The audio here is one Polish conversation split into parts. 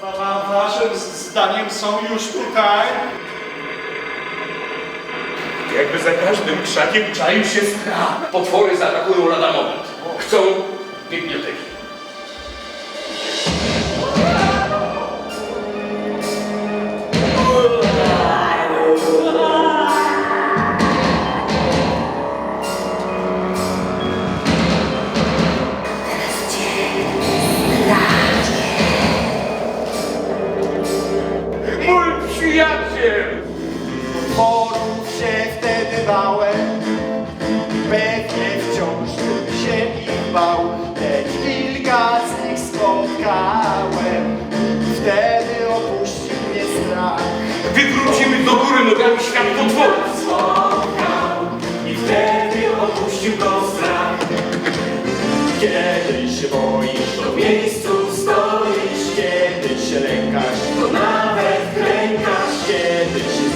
Wa- Waszym zdaniem są już tutaj? Jakby za każdym krzakiem czaił się strach. Potwory zaatakują lada moment. Chcą biblioteki. Przyjaciel! Potworów się wtedy bałem, pewnie wciąż bym się ich bał, lecz kilka z nich spotkałem, wtedy opuścił mnie strach. Wywrócimy do góry nogami świat potworów. I wtedy opuścił go strach. Kiedy się boisz, to w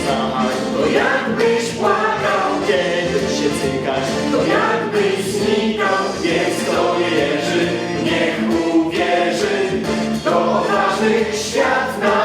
kochać To jakbyś płakał, kiedy się cykasz To jakbyś znikał, więc kto nie wierzy. Niech uwierzy, to odważnych świat na